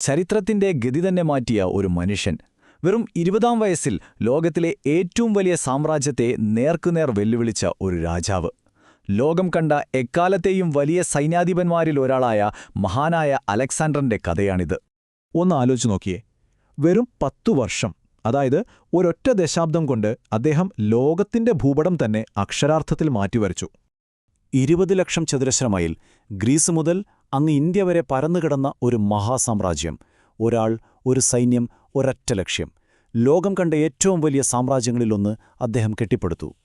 ചരിത്രത്തിന്റെ ഗതി തന്നെ മാറ്റിയ ഒരു മനുഷ്യൻ. വെറും ഇരുപതാം വയസ്സിൽ ലോകത്തിലെ ഏറ്റവും വലിയ സാമ്രാജ്യത്തെ നേർക്കുനേർ വെല്ലുവിളിച്ച ഒരു രാജാവ്. ലോകം കണ്ട എക്കാലത്തെയും വലിയ സൈന്യാധിപന്മാരിൽ ഒരാളായ മഹാനായ അലക്സാണ്ടറിന്റെ കഥയാണിത്. ഒന്ന് ആലോചിച്ച് നോക്കിയേ. വെറും പത്തു വർഷം അതായത് ഒരൊറ്റ ദശാബ്ദം കൊണ്ട് അദ്ദേഹം ലോകത്തിന്റെ ഭൂപടം തന്നെ അക്ഷരാർത്ഥത്തിൽ മാറ്റിവരച്ചു. ഇരുപത് ലക്ഷം ചതുരശ്ര മൈൽ ഗ്രീസ് മുതൽ അങ്ങ് ഇന്ത്യ വരെ പരന്നുകിടന്ന ഒരു മഹാസാമ്രാജ്യം. ഒരാൾ ഒരു സൈന്യം ഒരൊറ്റ ലക്ഷ്യം. ലോകം കണ്ട ഏറ്റവും വലിയ സാമ്രാജ്യങ്ങളിലൊന്ന് അദ്ദേഹം കെട്ടിപ്പടുത്തു.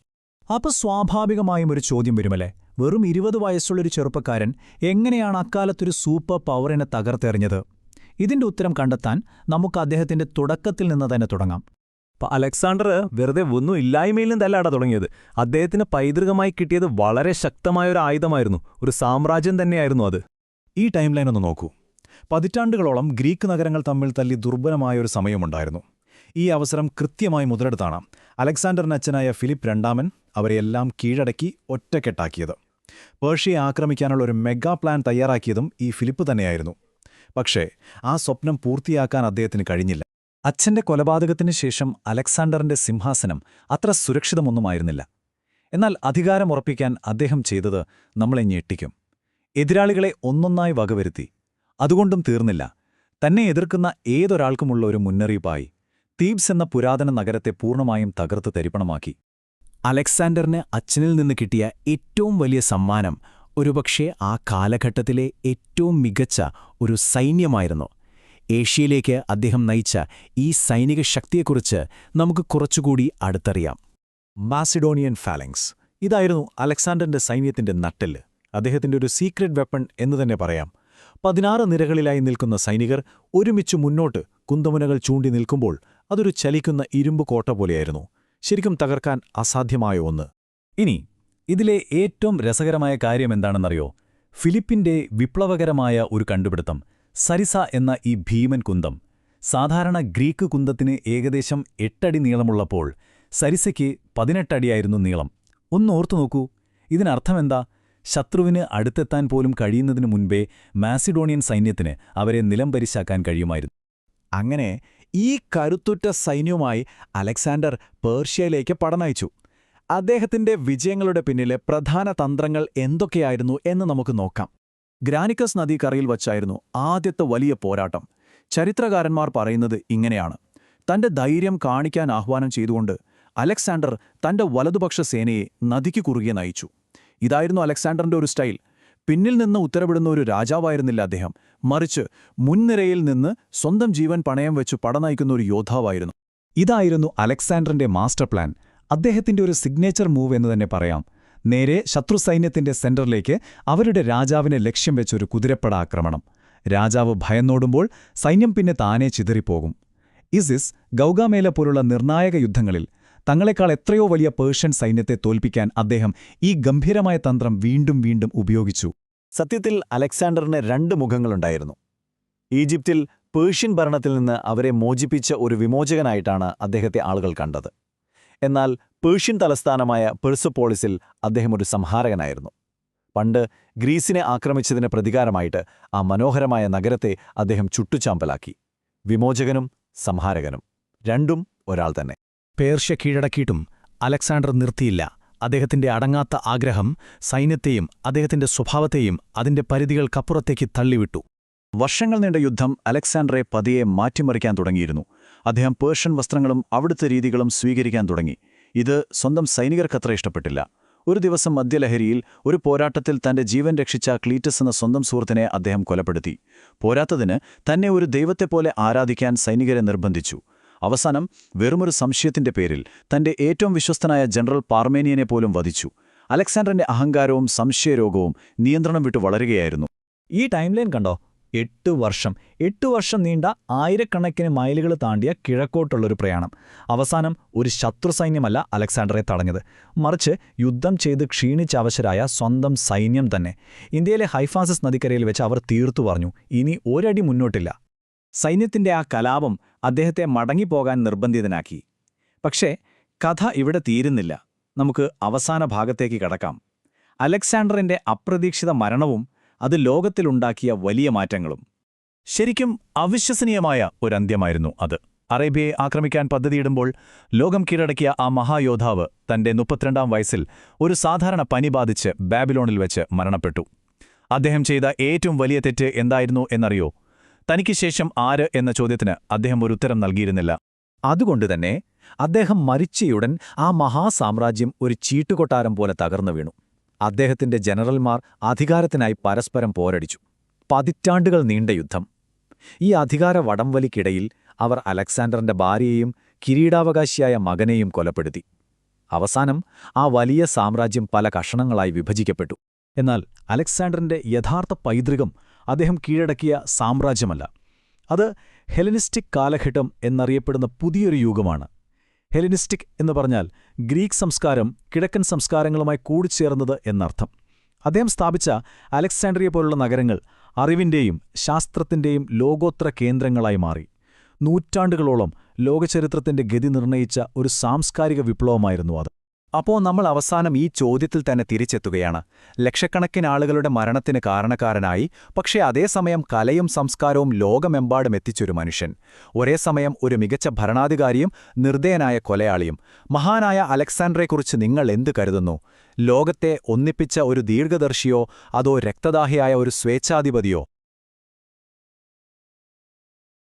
അപ്പൊ സ്വാഭാവികമായും ഒരു ചോദ്യം വരുമല്ലേ? വെറും ഇരുപത് വയസ്സുള്ളൊരു ചെറുപ്പക്കാരൻ എങ്ങനെയാണ് അക്കാലത്തൊരു സൂപ്പർ പവറിനെ തകർത്തെറിഞ്ഞത്? ഇതിന്റെ ഉത്തരം കണ്ടെത്താൻ നമുക്ക് അദ്ദേഹത്തിന്റെ തുടക്കത്തിൽ നിന്ന് തന്നെ തുടങ്ങാം. അലക്സാണ്ടർ വെറുതെ ഒന്നും ഇല്ലായ്മയിൽ തല്ലാട തുടങ്ങിയത്. അദ്ദേഹത്തിന് പൈതൃകമായി കിട്ടിയത് വളരെ ശക്തമായ ഒരു ആയുധമായിരുന്നു ഒരു സാമ്രാജ്യം തന്നെയായിരുന്നു അത്. ഈ ടൈം ലൈൻ ഒന്ന് നോക്കൂ. പതിറ്റാണ്ടുകളോളം ഗ്രീക്ക് നഗരങ്ങൾ തമ്മിൽ തല്ലി ദുർബലമായ ഒരു സമയമുണ്ടായിരുന്നു. ഈ അവസരം കൃത്യമായി മുതലെടുത്താണ് അലക്സാണ്ടറിന് അച്ഛനായ ഫിലിപ്പ് രണ്ടാമൻ അവരെയെല്ലാം കീഴടക്കി ഒറ്റക്കെട്ടാക്കിയത്. പേർഷ്യയെ ആക്രമിക്കാനുള്ള ഒരു മെഗാ പ്ലാൻ തയ്യാറാക്കിയതും ഈ ഫിലിപ്പ് തന്നെയായിരുന്നു. പക്ഷേ ആ സ്വപ്നം പൂർത്തിയാക്കാൻ അദ്ദേഹത്തിന് കഴിഞ്ഞില്ല. അച്ഛന്റെ കൊലപാതകത്തിന് ശേഷം അലക്സാണ്ടറിന്റെ സിംഹാസനം അത്ര സുരക്ഷിതമൊന്നുമായിരുന്നില്ല. എന്നാൽ അധികാരമുറപ്പിക്കാൻ അദ്ദേഹം ചെയ്തത് നമ്മളെ ഞെട്ടിക്കും. എതിരാളികളെ ഒന്നൊന്നായി വകവരുത്തി. അതുകൊണ്ടും തീർന്നില്ല. തന്നെ എതിർക്കുന്ന ഏതൊരാൾക്കുമുള്ള ഒരു മുന്നറിയിപ്പായി തീബ്സ് എന്ന പുരാതന നഗരത്തെ പൂർണമായും തകർത്ത് തരിപ്പണമാക്കി. അലക്സാണ്ടറിന് അച്ഛനിൽ നിന്ന് കിട്ടിയ ഏറ്റവും വലിയ സമ്മാനം ഒരുപക്ഷെ ആ കാലഘട്ടത്തിലെ ഏറ്റവും മികച്ച ഒരു സൈന്യമായിരുന്നു. ഏഷ്യയിലേക്ക് അദ്ദേഹം നയിച്ച ഈ സൈനിക ശക്തിയെക്കുറിച്ച് നമുക്ക് കുറച്ചുകൂടി അടുത്തറിയാം. Macedonian phalanx. ഇതായിരുന്നു അലക്സാണ്ടറിന്റെ സൈന്യത്തിന്റെ നട്ടെല്ല്. അദ്ദേഹത്തിന്റെ ഒരു സീക്രട്ട് വെപ്പൺ എന്ന് തന്നെ പറയാം. പതിനാറ് നിരകളിലായി നിൽക്കുന്ന സൈനികർ ഒരുമിച്ച് മുന്നോട്ട് കുന്തമുനകൾ ചൂണ്ടി നിൽക്കുമ്പോൾ അതൊരു ചലിക്കുന്ന ഇരുമ്പ് കോട്ട പോലെയായിരുന്നു. ശരിക്കും തകർക്കാൻ അസാധ്യമായ ഒന്ന്. ഇനി ഇതിലെ ഏറ്റവും രസകരമായ കാര്യം എന്താണെന്നറിയോ? ഫിലിപ്പിന്റെ വിപ്ലവകരമായ ഒരു കണ്ടുപിടുത്തം സരിസ എന്ന ഈ ഭീമൻ കുന്തം. സാധാരണ ഗ്രീക്ക് കുന്തത്തിന് ഏകദേശം എട്ടടി നീളമുള്ളപ്പോൾ സരിസയ്ക്ക് പതിനെട്ടടിയായിരുന്നു നീളം. ഒന്നോർത്തു നോക്കൂ ഇതിനർത്ഥമെന്താ ശത്രുവിന് അടുത്തെത്താൻ പോലും കഴിയുന്നതിനു മുൻപേ മാസിഡോണിയൻ സൈന്യത്തിന് അവരെ നിലംപരിശാക്കാൻ കഴിയുമായിരുന്നു. അങ്ങനെ ഈ കരുത്തുറ്റ സൈന്യവുമായി അലക്സാണ്ടർ പേർഷ്യയിലേക്ക് പടനയിച്ചു. അദ്ദേഹത്തിന്റെ വിജയങ്ങളുടെ പിന്നിലെ പ്രധാന തന്ത്രങ്ങൾ എന്തൊക്കെയായിരുന്നു എന്ന് നമുക്ക് നോക്കാം. ഗ്രാനിക്കസ് നദീക്കരയിൽ വച്ചായിരുന്നു ആദ്യത്തെ വലിയ പോരാട്ടം. ചരിത്രകാരന്മാർ പറയുന്നത് ഇങ്ങനെയാണ്. തന്റെ ധൈര്യം കാണിക്കാൻ ആഹ്വാനം ചെയ്തുകൊണ്ട് അലക്സാണ്ടർ തന്റെ വലതുപക്ഷ സേനയെ നദിക്ക് കുറുകെ നയിച്ചു. ഇതായിരുന്നു അലക്സാണ്ടറിന്റെ ഒരു സ്റ്റൈൽ. പിന്നിൽ നിന്ന് ഉത്തരവിടുന്ന ഒരു രാജാവായിരുന്നില്ല അദ്ദേഹം. മറിച്ച് മുൻനിരയിൽ നിന്ന് സ്വന്തം ജീവൻ പണയം വെച്ച് പടനയിക്കുന്ന ഒരു യോദ്ധാവായിരുന്നു. ഇതായിരുന്നു അലക്സാണ്ടറിന്റെ മാസ്റ്റർ പ്ലാൻ. അദ്ദേഹത്തിന്റെ ഒരു സിഗ്നേച്ചർ മൂവ് എന്ന് തന്നെ പറയാം. നേരെ ശത്രു സൈന്യത്തിന്റെ സെന്ററിലേക്ക് അവരുടെ രാജാവിനെ ലക്ഷ്യം വെച്ചൊരു കുതിരപ്പട ആക്രമണം. രാജാവ് ഭയന്നോടുമ്പോൾ സൈന്യം പിന്നെ താനേ ചിതറിപ്പോകും. ഇസിസ് ഗൗഗാമേല പോലുള്ള നിർണായക യുദ്ധങ്ങളിൽ തങ്ങളെക്കാൾ എത്രയോ വലിയ പേർഷ്യൻ സൈന്യത്തെ തോൽപ്പിക്കാൻ അദ്ദേഹം ഈ ഗംഭീരമായ തന്ത്രം വീണ്ടും വീണ്ടും ഉപയോഗിച്ചു. സത്യത്തിൽ അലക്സാണ്ടറിന് രണ്ട് മുഖങ്ങളുണ്ടായിരുന്നു. ഈജിപ്തിൽ പേർഷ്യൻ ഭരണത്തിൽ നിന്ന് അവരെ മോചിപ്പിച്ച ഒരു വിമോചകനായിട്ടാണ് അദ്ദേഹത്തെ ആളുകൾ കണ്ടത്. എന്നാൽ പേർഷ്യൻ തലസ്ഥാനമായ പെർസപ്പോളിസിൽ അദ്ദേഹം ഒരു സംഹാരകനായിരുന്നു. പണ്ട് ഗ്രീസിനെ ആക്രമിച്ചതിന് പ്രതികാരമായിട്ട് ആ മനോഹരമായ നഗരത്തെ അദ്ദേഹം ചുട്ടുചാമ്പലാക്കി. വിമോചകനും സംഹാരകനും. രണ്ടും ഒരാൾ തന്നെ. പേർഷ്യ കീഴടക്കിയിട്ടും അലക്സാണ്ടർ നിർത്തിയില്ല. അദ്ദേഹത്തിന്റെ അടങ്ങാത്ത ആഗ്രഹം സൈന്യത്തെയും അദ്ദേഹത്തിന്റെ സ്വഭാവത്തെയും അതിന്റെ പരിധികൾക്കപ്പുറത്തേക്ക് തള്ളിവിട്ടു. വർഷങ്ങൾ നീണ്ട യുദ്ധം അലക്സാണ്ടറെ പതിയെ മാറ്റിമറിക്കാൻ തുടങ്ങിയിരുന്നു. അദ്ദേഹം പേർഷ്യൻ വസ്ത്രങ്ങളും അവിടുത്തെ രീതികളും സ്വീകരിക്കാൻ തുടങ്ങി. ഇത് സ്വന്തം സൈനികർക്കത്ര ഇഷ്ടപ്പെട്ടില്ല. ഒരു ദിവസം മദ്യലഹരിയിൽ ഒരു പോരാട്ടത്തിൽ തന്റെ ജീവൻ രക്ഷിച്ച ക്ലീറ്റസ് എന്ന സ്വന്തം സുഹൃത്തിനെ അദ്ദേഹം കൊലപ്പെടുത്തി. പോരാത്തതിന് തന്നെ ഒരു ദൈവത്തെപ്പോലെ ആരാധിക്കാൻ സൈനികരെ നിർബന്ധിച്ചു. അവസാനം വെറുമൊരു സംശയത്തിന്റെ പേരിൽ തന്റെ ഏറ്റവും വിശ്വസ്തനായ ജനറൽ പാർമേനിയനെ പോലും വധിച്ചു. അലക്സാണ്ടറിന്റെ അഹങ്കാരവും സംശയരോഗവും നിയന്ത്രണം വിട്ടു വളരുകയായിരുന്നു. ഈ ടൈംലൈൻ കണ്ടോ? എട്ട് വർഷം. എട്ട് വർഷം നീണ്ട ആയിരക്കണക്കിന് മൈലുകൾ താണ്ടിയ കിഴക്കോട്ടുള്ളൊരു പ്രയാണം. അവസാനം ഒരു ശത്രു സൈന്യമല്ല അലക്സാണ്ടറെ തടഞ്ഞത്. മറിച്ച് യുദ്ധം ചെയ്ത് ക്ഷീണിച്ചവശരായ സ്വന്തം സൈന്യം തന്നെ. ഇന്ത്യയിലെ ഹൈഫാസസ് നദിക്കരയിൽ വെച്ച് അവർ തീർത്തു പറഞ്ഞു ഇനി ഒരടി മുന്നോട്ടില്ല. സൈന്യത്തിന്റെ ആ കലാപം അദ്ദേഹത്തെ മടങ്ങിപ്പോകാൻ നിർബന്ധിതനാക്കി. പക്ഷേ കഥ ഇവിടെ തീരുന്നില്ല. നമുക്ക് അവസാന ഭാഗത്തേക്ക് കടക്കാം. അലക്സാണ്ടറിന്റെ അപ്രതീക്ഷിത മരണവും അത് ലോകത്തിലുണ്ടാക്കിയ വലിയ മാറ്റങ്ങളും. ശരിക്കും അവിശ്വസനീയമായ ഒരന്ത്യമായിരുന്നു അത്. അറേബ്യയെ ആക്രമിക്കാൻ പദ്ധതിയിടുമ്പോൾ ലോകം കീഴടക്കിയ ആ മഹായോദ്ധാവ് തന്റെ മുപ്പത്തിരണ്ടാം വയസ്സിൽ ഒരു സാധാരണ പനി ബാധിച്ച് ബാബിലോണിൽ വെച്ച് മരണപ്പെട്ടു. അദ്ദേഹം ചെയ്ത ഏറ്റവും വലിയ തെറ്റ് എന്തായിരുന്നു എന്നറിയോ? തനിക്ക് ശേഷം ആര് എന്ന ചോദ്യത്തിന് അദ്ദേഹം ഒരു ഉത്തരം നൽകിയിരുന്നില്ല. അതുകൊണ്ടുതന്നെ അദ്ദേഹം മരിച്ചയുടൻ ആ മഹാസാമ്രാജ്യം ഒരു ചീട്ടുകൊട്ടാരം പോലെ തകർന്നു വീണു. അദ്ദേഹത്തിന്റെ ജനറൽമാർ അധികാരത്തിനായി പരസ്പരം പോരടിച്ചു. പതിറ്റാണ്ടുകൾ നീണ്ട യുദ്ധം. ഈ അധികാര വടംവലിക്കിടയിൽ അവർ അലക്സാണ്ടറിന്റെ ഭാര്യയെയും കിരീടാവകാശിയായ മകനെയും കൊലപ്പെടുത്തി. അവസാനം ആ വലിയ സാമ്രാജ്യം പല കഷണങ്ങളായി വിഭജിക്കപ്പെട്ടു. എന്നാൽ അലക്സാണ്ടറിന്റെ യഥാർത്ഥ പൈതൃകം അദ്ദേഹം കീഴടക്കിയ സാമ്രാജ്യമല്ല. അത് ഹെലനിസ്റ്റിക് കാലഘട്ടം എന്നറിയപ്പെടുന്ന പുതിയൊരു യുഗമാണ്. ഹെലനിസ്റ്റിക് എന്ന് പറഞ്ഞാൽ ഗ്രീക്ക് സംസ്കാരം കിഴക്കൻ സംസ്കാരങ്ങളുമായി കൂടിച്ചേർന്നത് എന്നർത്ഥം. അദ്ദേഹം സ്ഥാപിച്ച അലക്സാണ്ട്രിയ പോലുള്ള നഗരങ്ങൾ അറിവിന്റെയും ശാസ്ത്രത്തിന്റെയും ലോകോത്തര കേന്ദ്രങ്ങളായി മാറി. നൂറ്റാണ്ടുകളോളം ലോകചരിത്രത്തിന്റെ ഗതി നിർണയിച്ച ഒരു സാംസ്കാരിക വിപ്ലവമായിരുന്നു അത്. അപ്പോൾ നമ്മൾ അവസാനം ഈ ചോദ്യത്തിൽ തന്നെ തിരിച്ചെത്തുകയാണ്. ലക്ഷക്കണക്കിന് ആളുകളുടെ മരണത്തിന് കാരണക്കാരനായി പക്ഷേ അതേസമയം കലയും സംസ്കാരവും ലോകമെമ്പാടും എത്തിച്ചൊരു മനുഷ്യൻ. ഒരേ സമയം ഒരു മികച്ച ഭരണാധികാരിയും നിർദ്ദയനായ കൊലയാളിയും. മഹാനായ അലക്സാണ്ടറെക്കുറിച്ച് നിങ്ങൾ എന്തു കരുതുന്നു? ലോകത്തെ ഒന്നിപ്പിച്ച ഒരു ദീർഘദർശിയോ അതോ രക്തദാഹിയായ ഒരു സ്വേച്ഛാധിപതിയോ?